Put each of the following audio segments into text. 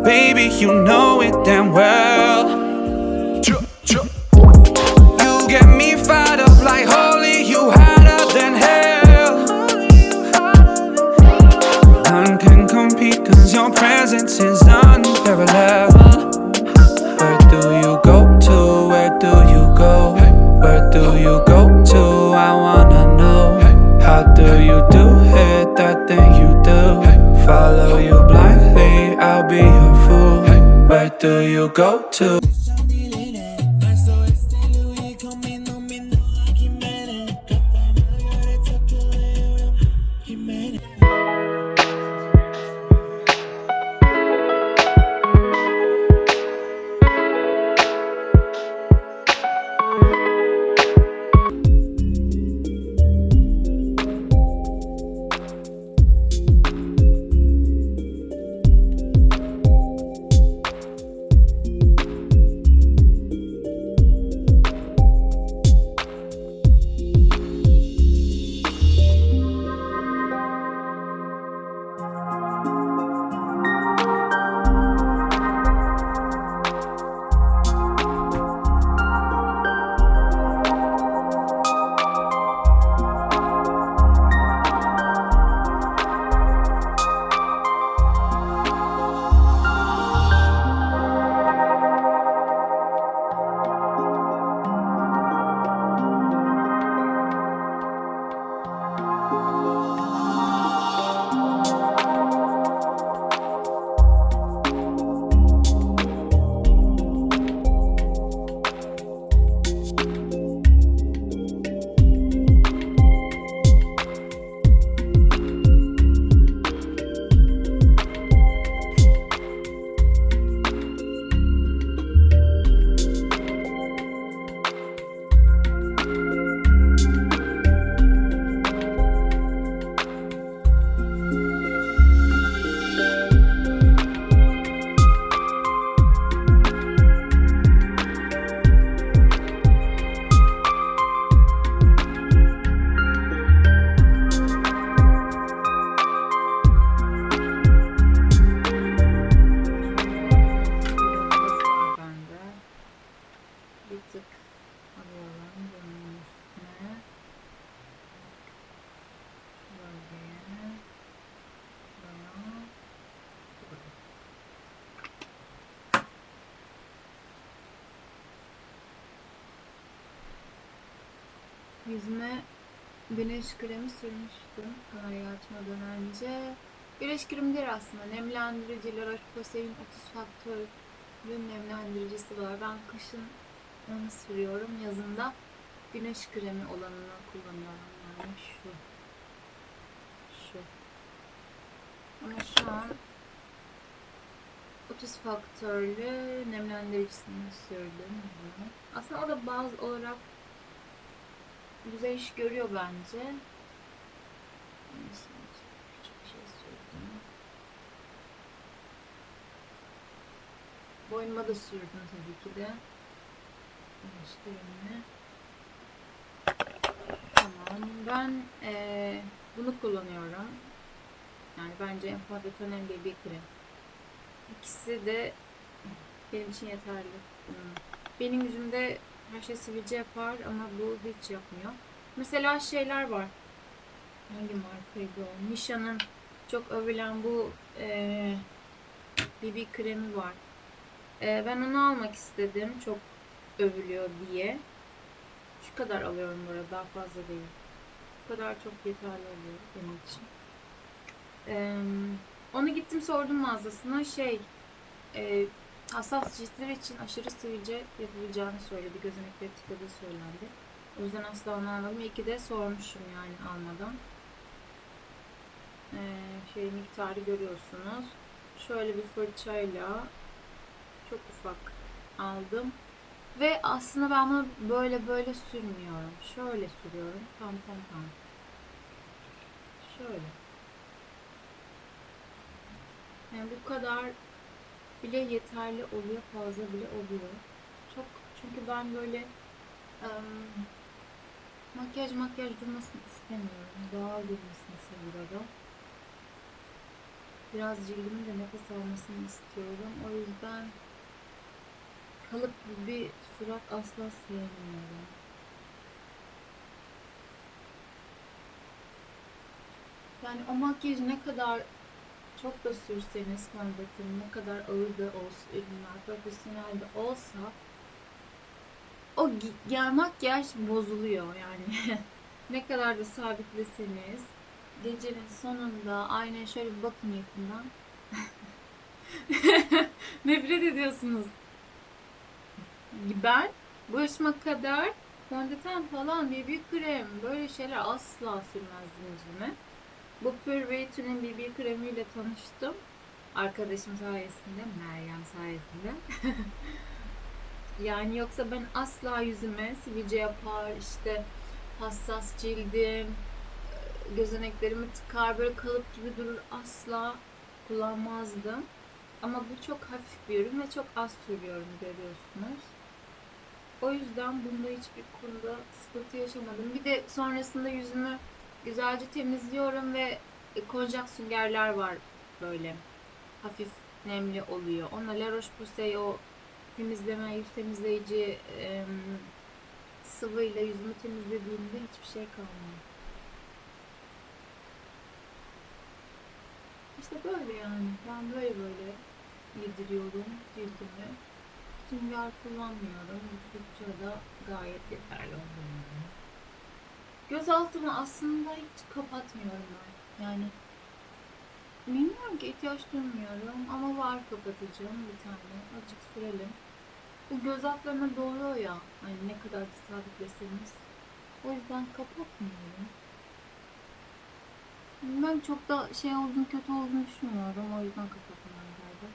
baby, you know it damn well. To? Kremi sürmüştüm açmadan önce. Güneş kremidir aslında. Nemlendirici La Roche-Posay'in 30 faktörlü nemlendiricisi var. Ben kışın onu sürüyorum. Yazında güneş kremi olanını kullanıyorum. Yani şu. Şu. Ama şu an 30 faktörlü nemlendiricisini sürdüm. Aslında o da bazı olarak güzel iş görüyor bence. Neyse, bir şey. Boynuma da sürdüm tabii ki de. Kremini. Tamam. Ben eee, bunu kullanıyorum. Yani bence en fondöten hem BB krem. İkisi de benim için yeterli. Hmm. Benim yüzümde her şey sivilce yapar ama bu hiç yapmıyor. Mesela şeyler var. Hangi markaydı o? Misha'nın çok övülen bu eee BB kremi var. Eee, ben onu almak istedim. Çok övülüyor diye. Şu kadar alıyorum bu arada. Daha fazla değil. Bu kadar çok yeterli oluyor benim için. Eee, onu gittim sordum mağazasına. Şey eee hassas ciltler için aşırı sivilce yapabileceğini söyledi. Gözenekleri tıkadığı söylendi. O yüzden asla onu almadım. İyi ki de sormuşum yani almadan. Ee, şey miktarı görüyorsunuz. Şöyle bir fırçayla çok ufak aldım. Ve aslında ben bunu böyle böyle sürmüyorum. Şöyle sürüyorum. Tam tam tam. Şöyle. Yani bu kadar bile yeterli oluyor, fazla bile oluyor. Çok çünkü ben böyle em, makyaj makyaj durmasını istemiyorum. Doğal durmasını seviyorum. biraz cildimin de nefes almasını istiyorum. O yüzden kalıplı bir surat asla sevmiyorum. Yani o makyajı ne kadar çok da sürseniz fondöteni ne kadar ağır da olsa ürünler profesyonel de olsa o yani makyaj bozuluyor yani. ne kadar da sabitleseniz gecenin sonunda aynaya şöyle bir bakın yakından. Nefret ediyorsunuz. Ben bu yaşıma kadar fondöten falan, BB krem böyle şeyler asla sürmezdim yüzüme. Bu Beauty'nin BB kremiyle tanıştım. Arkadaşım sayesinde, Meryem sayesinde. yani yoksa ben asla yüzüme sivilce yapar, işte hassas cildim, gözeneklerimi tıkar, böyle kalıp gibi durur asla kullanmazdım. Ama bu çok hafif bir ürün ve çok az sürüyorum görüyorsunuz. O yüzden bunda hiçbir konuda sıkıntı yaşamadım. Bir de sonrasında yüzümü güzelce temizliyorum ve konjak süngerler var böyle hafif nemli oluyor. Ona La Roche-Posay o temizleme, yüz temizleyici em, sıvıyla yüzümü temizlediğimde hiçbir şey kalmıyor. İşte böyle yani. Ben böyle böyle yediriyorum cildimi. Sünger kullanmıyorum. Fırça da gayet yeterli olduğunu. Göz altımı aslında hiç kapatmıyorum ben. Yani bilmiyorum ki ihtiyaç duymuyorum ama var kapatacağım bir tane. Azıcık sürelim. Bu göz altlarına doluyor ya. Hani ne kadar sabitleseniz. O yüzden kapatmıyorum. Ben çok da şey olduğunu kötü olduğunu düşünmüyorum. O yüzden kapatmıyorum galiba.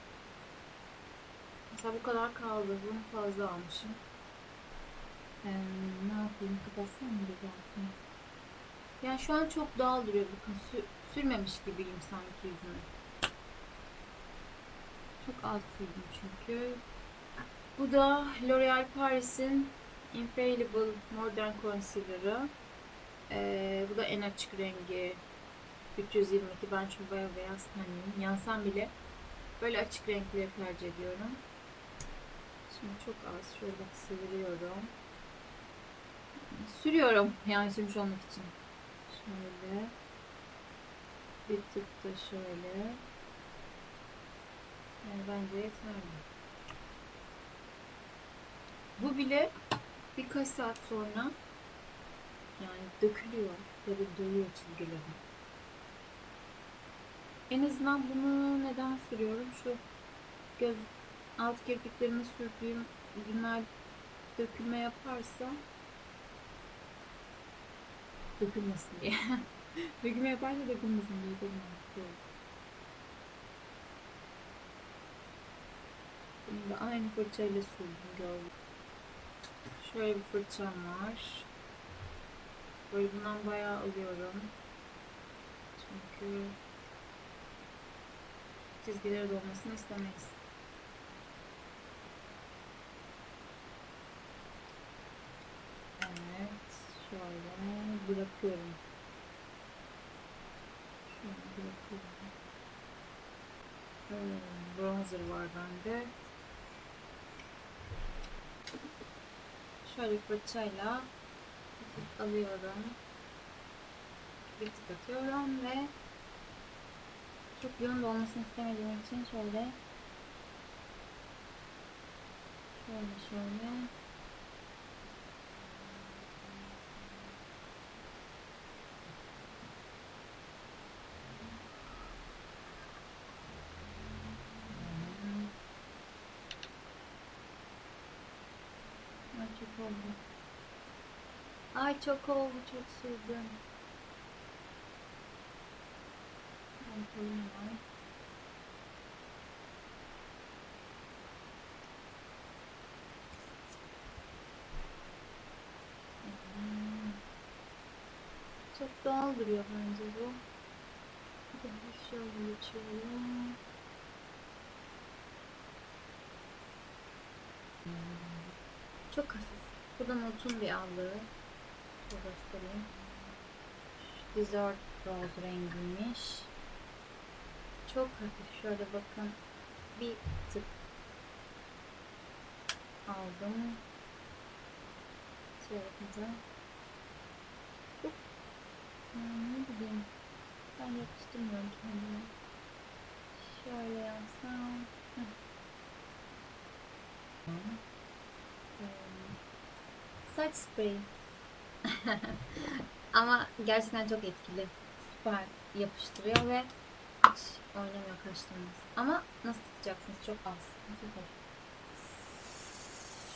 Mesela bu kadar kaldı. Bunu fazla almışım. Ee, ne yapayım? Kapatsam mı göz altını? Yani şu an çok doğal duruyor. Bakın sü- sürmemiş gibiyim sanki yüzüme. Çok az sürdüm çünkü. Bu da L'Oreal Paris'in Infallible Modern Concealer'ı. Ee, bu da en açık rengi 322. Ben çünkü bayağı beyaz tenliyim. Yansam bile böyle açık renkleri tercih ediyorum. Şimdi çok az şöyle bak sıyırıyorum. Sürüyorum yani sürmüş olmak için. Şöyle. Bir tık da şöyle. Yani bence yeterli. Bu bile birkaç saat sonra yani dökülüyor ya da doluyor çizgileri. En azından bunu neden sürüyorum? Şu göz alt kirpiklerime sürdüğüm ürünler dökülme yaparsa dökülmesin diye. dökülme yaparsa dökülmesin diye de mantıklı olur. Bunu da aynı fırçayla sürdüm gördüm. Şöyle bir fırçam var. Böyle bundan bayağı alıyorum. Çünkü çizgileri dolmasını istemeyiz. Evet, şöyle bırakıyorum. Şöyle bırakıyorum. Hmm, bronzer var bende. Şöyle fırçayla alıyorum. Bir tık atıyorum ve çok yoğun olmasını istemediğim için şöyle şöyle şöyle Ay çok oldu. Ay çok oldu çok sürdüm. Çok doğal duruyor bence bu. Bir de şöyle geçiyorum. Çok hafif. Bu da bir allığı. Şöyle göstereyim. Şu Desert Rose rengiymiş. çok hafif şöyle bakın bir tık aldım. Şöyle yapınca çok hmm, ne bileyim ben yapıştırmıyorum kendime. Şöyle yapsam Heh. Ee, Saç spreyi. Ama gerçekten çok etkili. Süper yapıştırıyor ve hiç oynamıyor kaşlarınız. Ama nasıl tutacaksınız? Çok az.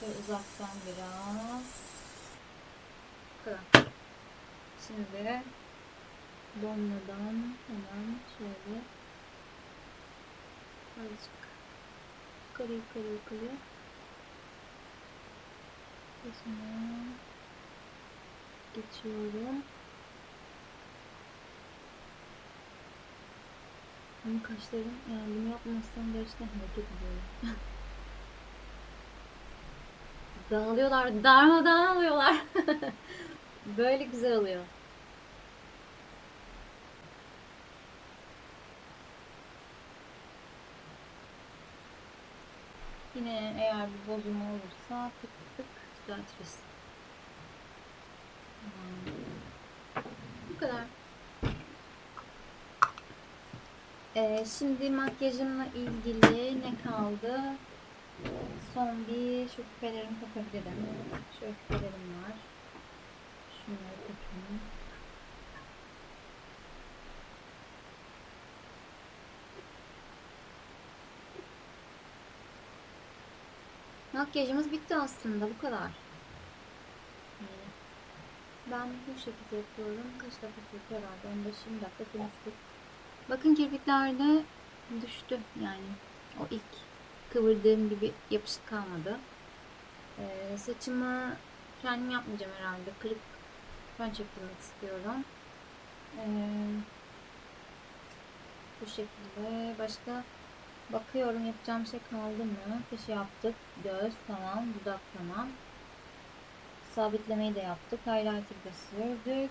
Şöyle uzaktan biraz. Bu kadar. Şimdi donmadan hemen şöyle azıcık yukarı yukarı yukarı Başına geçiyorum. Benim kaşlarım yani bunu yapmazsam gerçekten hareket ediyorum. Dağılıyorlar, darmadağın oluyorlar. Böyle güzel oluyor. Yine eğer bir bozulma olursa tık tık tık Hmm. Bu kadar. Ee, şimdi makyajımla ilgili ne kaldı? Son bir şu küpelerimi takabilirim. Şöyle küpelerim var. Şunları takayım. Makyajımız bitti aslında bu kadar. Ben bu şekilde yapıyorum. Kaç dakika sürdü herhalde? 15-20 dakika sürmüştür. Bakın kirpikler de düştü yani. O ilk kıvırdığım gibi yapışık kalmadı. Ee, saçımı kendim yapmayacağım herhalde. Kırık fön çektirmek istiyorum. Ee, bu şekilde. Başka bakıyorum yapacağım şey kaldı mı? Kaşı yaptık. Göz tamam. Dudak tamam. Sabitlemeyi de yaptık. Highlighter da sürdük.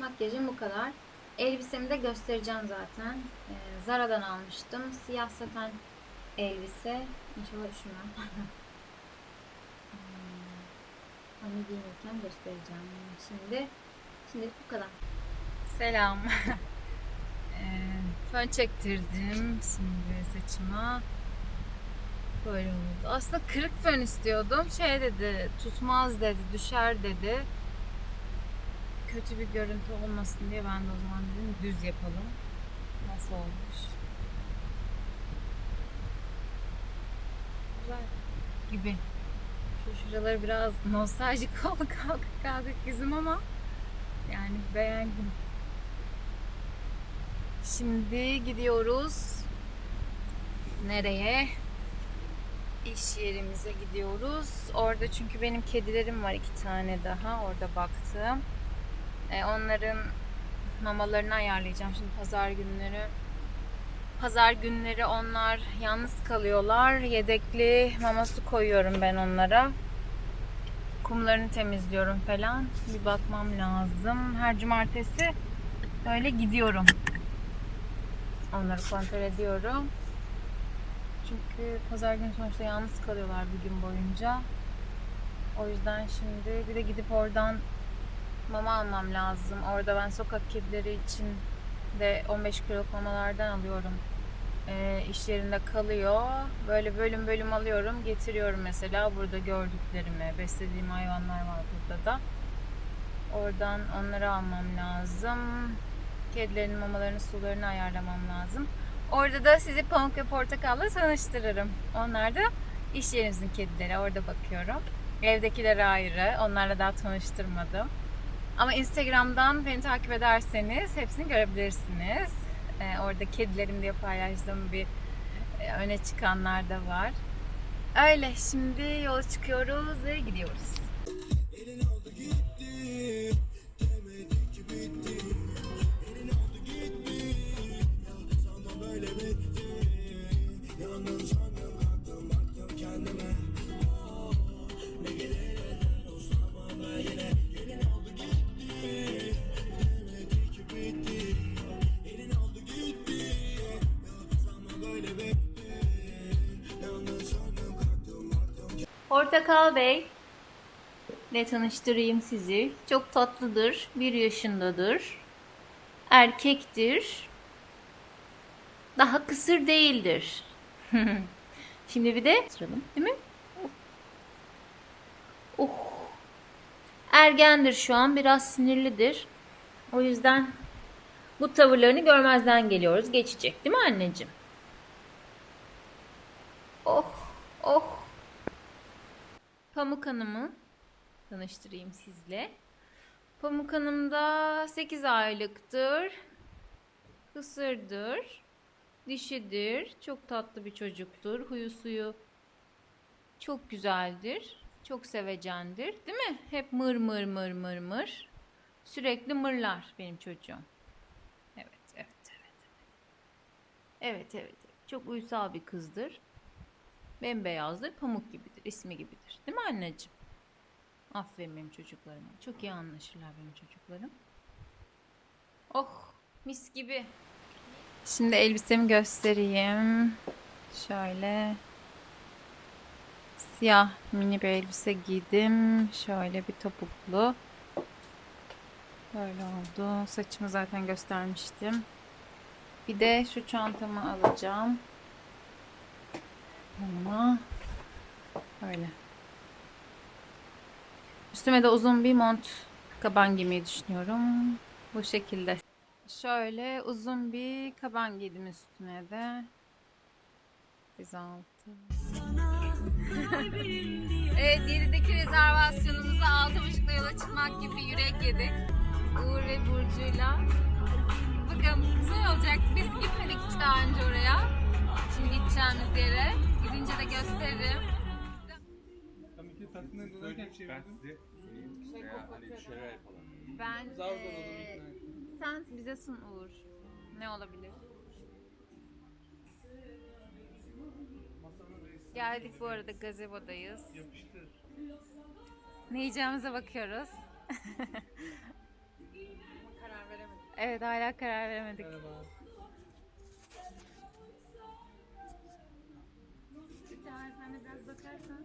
Makyajım bu kadar. Elbisemi de göstereceğim zaten. Ee, Zara'dan almıştım. Siyah saten elbise. İnşallah üşümem. Hmm, Onu giyinirken göstereceğim. Şimdi şimdi bu kadar. Selam. Ee, fön çektirdim şimdi saçıma. Böyle oldu. Aslında kırık fön istiyordum. Şey dedi, tutmaz dedi, düşer dedi kötü bir görüntü olmasın diye ben de o zaman dedim düz yapalım. Nasıl olmuş? Güzel gibi. Şu şuraları biraz nostaljik oldu kalkık kalkık yüzüm ama yani beğendim. Şimdi gidiyoruz. Nereye? İş yerimize gidiyoruz. Orada çünkü benim kedilerim var iki tane daha. Orada baktım. E, onların mamalarını ayarlayacağım şimdi pazar günleri. Pazar günleri onlar yalnız kalıyorlar. Yedekli maması koyuyorum ben onlara. Kumlarını temizliyorum falan. Bir bakmam lazım. Her cumartesi böyle gidiyorum. Onları kontrol ediyorum. Çünkü pazar günü sonuçta yalnız kalıyorlar bir gün boyunca. O yüzden şimdi bir de gidip oradan mama almam lazım. Orada ben sokak kedileri için de 15 kiloluk mamalardan alıyorum. E, iş yerinde kalıyor. Böyle bölüm bölüm alıyorum. Getiriyorum mesela burada gördüklerimi. Beslediğim hayvanlar var burada da. Oradan onları almam lazım. Kedilerin mamalarını, sularını ayarlamam lazım. Orada da sizi Pamuk ve Portakal'la tanıştırırım. Onlar da iş yerimizin kedileri. Orada bakıyorum. Evdekiler ayrı. Onlarla daha tanıştırmadım. Ama Instagram'dan beni takip ederseniz hepsini görebilirsiniz. Ee, orada kedilerim diye paylaştığım bir e, öne çıkanlar da var. Öyle şimdi yola çıkıyoruz ve gidiyoruz. Portakal Bey. Ne tanıştırayım sizi. Çok tatlıdır. Bir yaşındadır. Erkektir. Daha kısır değildir. Şimdi bir de sıralım değil mi? Oh. Ergendir şu an. Biraz sinirlidir. O yüzden bu tavırlarını görmezden geliyoruz. Geçecek değil mi anneciğim? Oh, oh. Pamuk Hanım'ı tanıştırayım sizle. Pamuk Hanım da 8 aylıktır. Kısırdır. Dişidir. Çok tatlı bir çocuktur. Huyu suyu çok güzeldir. Çok sevecendir. Değil mi? Hep mır mır mır mır mır. Sürekli mırlar benim çocuğum. Evet, evet, evet. Evet, evet. Çok uysal bir kızdır. Bembeyazdır, pamuk gibidir, ismi gibidir. Değil mi anneciğim? Aferin benim çocuklarıma. Çok iyi anlaşırlar benim çocuklarım. Oh, mis gibi. Şimdi elbisemi göstereyim. Şöyle siyah mini bir elbise giydim. Şöyle bir topuklu. Böyle oldu. Saçımı zaten göstermiştim. Bir de şu çantamı alacağım. Yanıma. Böyle. Üstüme de uzun bir mont kaban giymeyi düşünüyorum. Bu şekilde. Şöyle uzun bir kaban giydim üstüne de. Altı. evet 7'deki rezervasyonumuzu 6.30'da yola çıkmak gibi yürek yedik. Uğur ve Burcu'yla. Bakalım güzel olacak. Biz gitmedik hiç daha önce oraya. Şimdi gideceğimiz yere. Gidince de gösteririm. Tabii ki tatlına dönerken Ben çevirdim. size sunayım veya hani bir şeyler yapalım. Ben Zar zor ettim. sen bize sun Uğur. Ne olabilir? Geldik bu arada gazebodayız. yapıştır. Ne yiyeceğimize bakıyoruz. Karar veremedim. Evet hala karar veremedik. Merhaba. Sen de biraz bakarsan.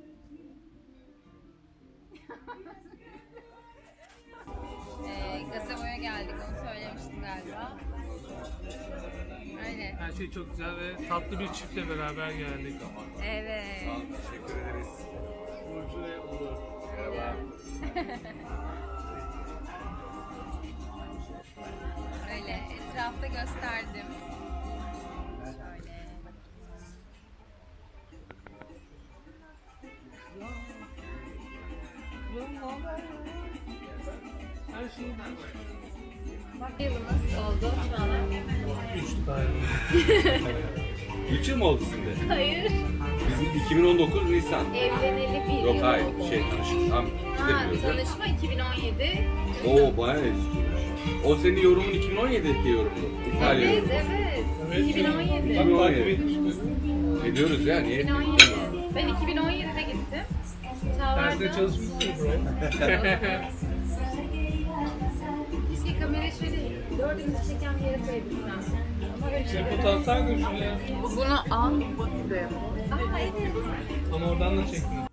ee, gazeboya geldik onu söylemiştim galiba. Öyle. Her şey çok güzel ve tatlı bir çiftle beraber geldik. Evet. Teşekkür ederiz. Burcu ve Uğur. Merhaba. Öyle etrafta gösterdim. Her Yılımız oldu şu an. Üç tane. 3 yıl mı oldu şimdi? Hayır. Bizim 2019 Nisan. Evleneli bir Yok hayır oldu. şey tanıştık tam Ha, biz de biliyoruz. tanışma 2017. Oo bayağı eskiymiş. O senin yorumun 2017'deki yorumu. İtalya Evet, evet. Evet. 2017. Bak takip 2017. etmiştim. Ediyoruz ya niye? 2017. Ben 2017'de gittim. Dersde çalışmışsın bro. Keşke kamera şöyle dördümüzü çeken bir yere koyabilsem. Ama öyle Şey şuraya. Bunu al. Aa evet. Ama oradan da çektim.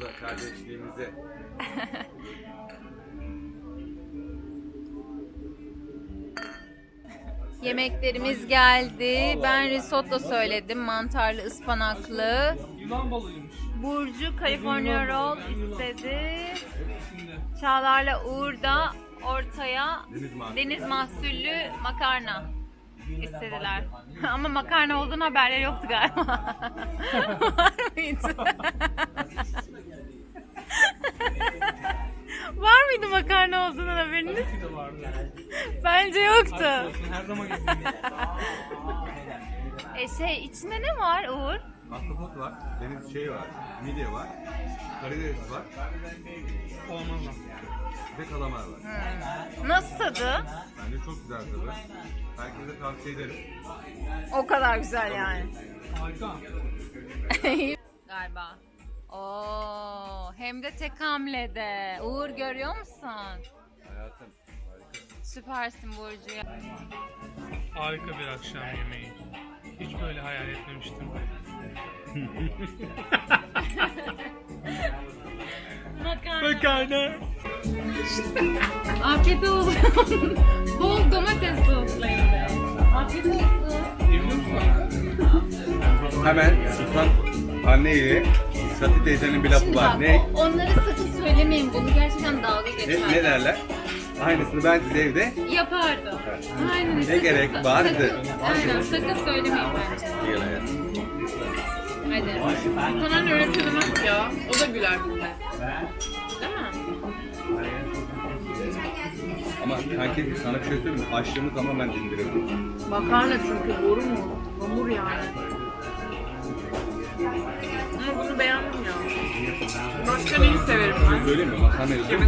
Dostluğumuza, kardeşliğimize. Yemeklerimiz geldi. Ben risotto söyledim. Mantarlı, ıspanaklı. Yunan balığıymış. Burcu California Roll istedi. Çağlar'la Uğur da ortaya deniz mahsullü makarna. istediler. Ama makarna olduğunu haberleri yoktu galiba. Var mıydı? Var mıydı makarna olduğundan haberiniz? Bir de vardı. Bence yoktu. Olsun, her zaman getirdim. E şey içinde ne var Uğur? Ahtapot var, deniz şey var, midye var, karides var, Olmaz mı? bir de kalamar var. Nasıl tadı? Bence çok güzel tadı. Herkese tavsiye ederim. O kadar güzel yani. Harika. Galiba. Oo, hem de tek hamlede. Uğur görüyor musun? Hayatım, harika. Süpersin Burcu ya. Harika bir akşam yemeği. Hiç böyle hayal etmemiştim. Makarna. Makarna. Afiyet olsun. Bol domates soslayın. Afiyet olsun. Hemen Sultan anne ile Sati teyzenin bir lafı Şimdi var. bak, Ne? o- onlara sakın söylemeyin bunu. Gerçekten dalga Ne, ne derler? Aynısını ben size evde Yapardı. Aynen. Ne sakın- gerek sakın- vardı? Aynen sakın söylemeyin bence. Gel hayatım. Hadi. Sana öyle söylemez ya. O da güler bize. Değil mi? Ama kanki sana bir şey söyleyeyim mi? Açlığımı tamamen dindirelim. Makarna çünkü boru mu? Hamur yani. Ama bunu beğendim ya. Başka neyi severim ben? Söyleyeyim mi? Makarna yazıyor mu?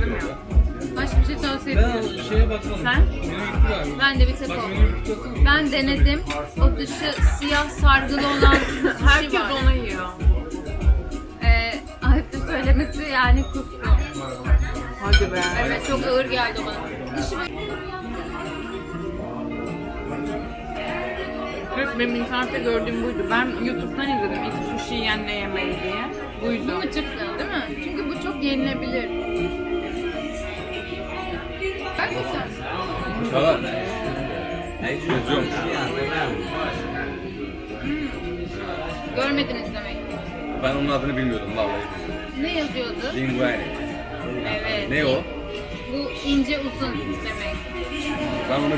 Başka bir şey tavsiye Ben etmiyorum. şeye bakmadım. Sen? Ben de bir tek o. gitti. Ben denedim. O dışı siyah sargılı olan sushi Herkes var. onu yiyor. Ee, ayıptır söylemesi yani kustum. Hadi be. Evet çok ağır geldi bana. Dışı böyle- Evet benim internette gördüğüm buydu. Ben YouTube'dan izledim ilk sushi yiyen ne yemeği diye. Bu Buydu. mu çıktı değil mi? Çünkü bu çok yenilebilir. Gerçekten. Çağlar. Yazıyorum. Görmediniz demek. Ben onun adını bilmiyordum vallahi. Ne yazıyordu? Linguine. Evet. Ne o? Bu ince uzun demek. Ben onu...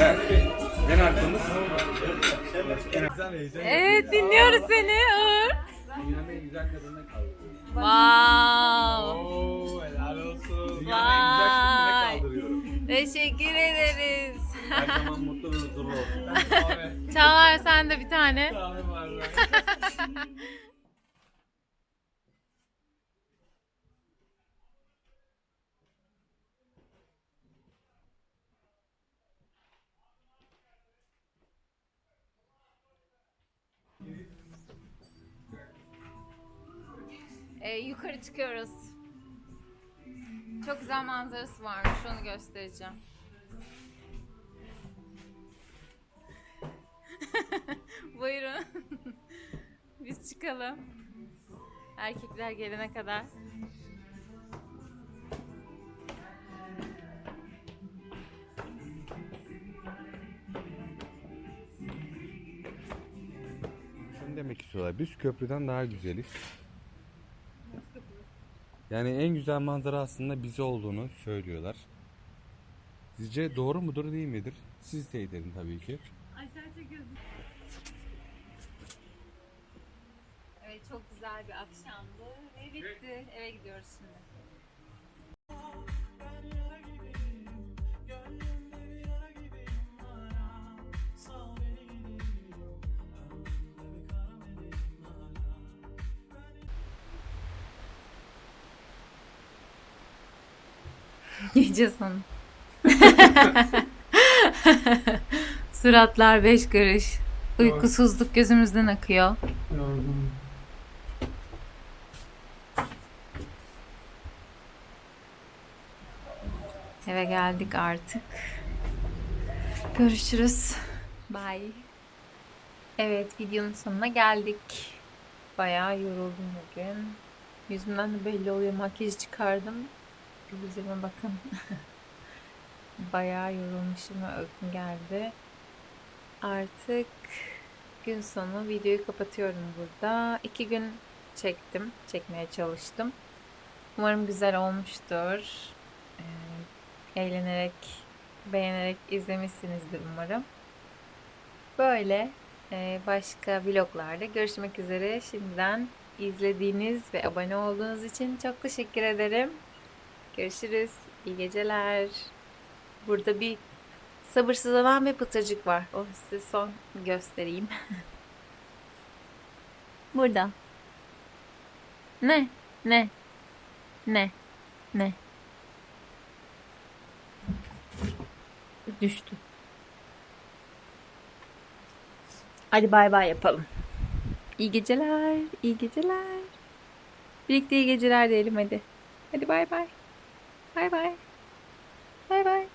Evet. En arkamız. Evet dinliyoruz seni Uğur. Dünyanın en güzel kadınına kaldı. Wow. Oo, helal olsun. Dünyanın en güzel kadınına Vay. kaldırıyorum. Teşekkür ederiz. Her zaman mutlu ve huzurlu olsun. Çağlar sen de bir tane. Kahve var. Ee, yukarı çıkıyoruz. Çok güzel manzarası varmış. Onu göstereceğim. Buyurun. Biz çıkalım. Erkekler gelene kadar. Şunu demek istiyorlar. Biz köprüden daha güzeliz. Yani en güzel manzara aslında bize olduğunu söylüyorlar. Sizce doğru mudur değil midir? Siz teyit edin tabii ki. Evet çok güzel bir akşamdı ve bitti. Eve gidiyoruz şimdi. Sonu. Suratlar beş karış. Uykusuzluk gözümüzden akıyor. Yorgunum. Eve geldik artık. Görüşürüz. Bye. Evet videonun sonuna geldik. Bayağı yoruldum bugün. Yüzümden de belli oluyor. Makyaj çıkardım. Yüzüme bakın. Bayağı yorulmuşum ve uykum geldi. Artık gün sonu videoyu kapatıyorum burada. İki gün çektim. Çekmeye çalıştım. Umarım güzel olmuştur. Ee, eğlenerek beğenerek izlemişsinizdir umarım. Böyle e, başka vloglarda görüşmek üzere. Şimdiden izlediğiniz ve abone olduğunuz için çok teşekkür ederim. Görüşürüz. İyi geceler. Burada bir sabırsızlanan bir pıtırcık var. O size son göstereyim. Burada. Ne? Ne? Ne? Ne? Düştü. Hadi bay bay yapalım. İyi geceler, iyi geceler. Birlikte iyi geceler diyelim hadi. Hadi bay bay. Bay bay. Bay bay.